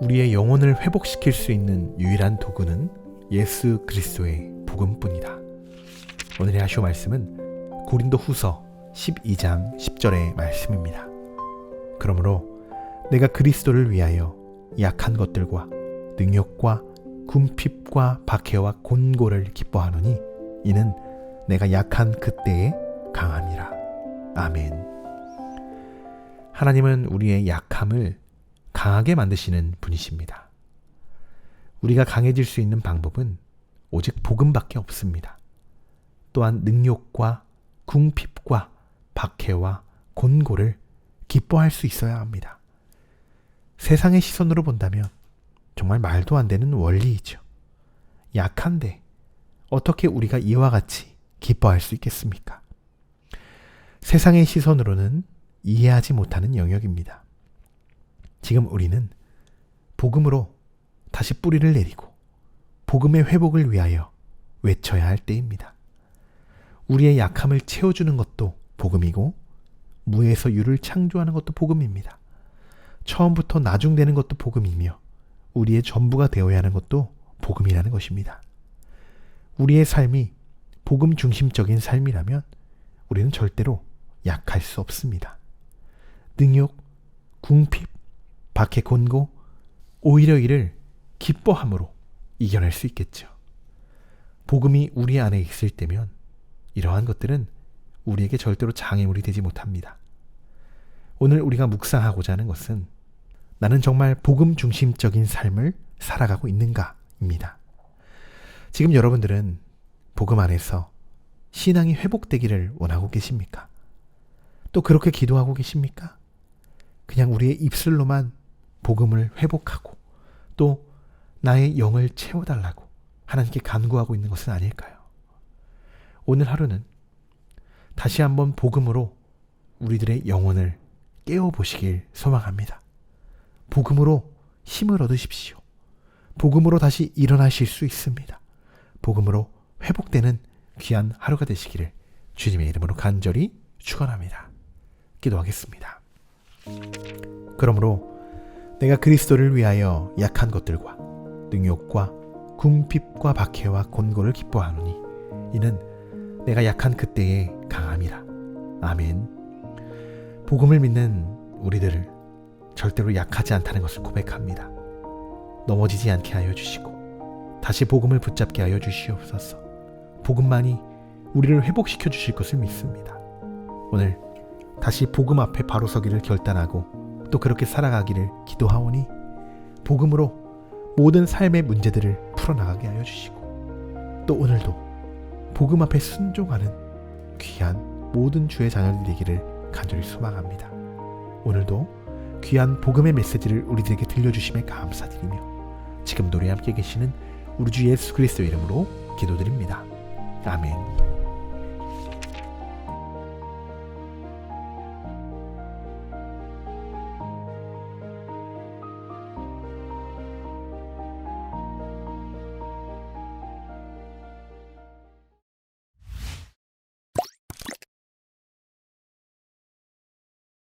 우리의 영혼을 회복시킬 수 있는 유일한 도구는 예수 그리스도의 복음뿐이다. 오늘의 하쇼 말씀은 고린도 후서 12장 10절의 말씀입니다. 그러므로 내가 그리스도를 위하여 약한 것들과 능욕과 궁핍과 박해와 곤고를 기뻐하노니 이는 내가 약한 그때에 강함이라. 아멘. 하나님은 우리의 약함을 강하게 만드시는 분이십니다. 우리가 강해질 수 있는 방법은 오직 복음밖에 없습니다. 또한 능욕과 궁핍과 박해와 곤고를 기뻐할 수 있어야 합니다. 세상의 시선으로 본다면 정말 말도 안 되는 원리이죠. 약한데 어떻게 우리가 이와 같이 기뻐할 수 있겠습니까? 세상의 시선으로는 이해하지 못하는 영역입니다. 지금 우리는 복음으로 다시 뿌리를 내리고 복음의 회복을 위하여 외쳐야 할 때입니다. 우리의 약함을 채워주는 것도 복음이고 무에서 유를 창조하는 것도 복음입니다. 처음부터 나중되는 것도 복음이며 우리의 전부가 되어야 하는 것도 복음이라는 것입니다. 우리의 삶이 복음 중심적인 삶이라면 우리는 절대로 약할 수 없습니다. 능욕, 궁핍, 박해 곤고, 오히려 이를 기뻐함으로 이겨낼 수 있겠죠. 복음이 우리 안에 있을 때면 이러한 것들은 우리에게 절대로 장애물이 되지 못합니다. 오늘 우리가 묵상하고자 하는 것은 나는 정말 복음 중심적인 삶을 살아가고 있는가입니다. 지금 여러분들은 복음 안에서 신앙이 회복되기를 원하고 계십니까? 또 그렇게 기도하고 계십니까? 그냥 우리의 입술로만 복음을 회복하고 또 나의 영을 채워달라고 하나님께 간구하고 있는 것은 아닐까요? 오늘 하루는 다시 한번 복음으로 우리들의 영혼을 깨워보시길 소망합니다. 복음으로 힘을 얻으십시오. 복음으로 다시 일어나실 수 있습니다. 복음으로 회복되는 귀한 하루가 되시기를 주님의 이름으로 간절히 축원합니다. 기도하겠습니다. 그러므로 내가 그리스도를 위하여 약한 것들과 능욕과 궁핍과 박해와 곤고를 기뻐하노니 이는 내가 약한 그때의 강함이라. 아멘. 복음을 믿는 우리들을 절대로 약하지 않다는 것을 고백합니다. 넘어지지 않게 하여 주시고 다시 복음을 붙잡게 하여 주시옵소서. 복음만이 우리를 회복시켜 주실 것을 믿습니다. 오늘 다시 복음 앞에 바로 서기를 결단하고 또 그렇게 살아가기를 기도하오니 복음으로 모든 삶의 문제들을 풀어나가게 하여 주시고 또 오늘도 복음 앞에 순종하는 귀한 모든 주의 자녀들이 되기를 간절히 소망합니다. 오늘도 귀한 복음의 메시지를 우리들에게 들려주심에 감사드리며 지금 노래 함께 계시는 우리 주 예수 그리스도 이름으로 기도드립니다. 아멘.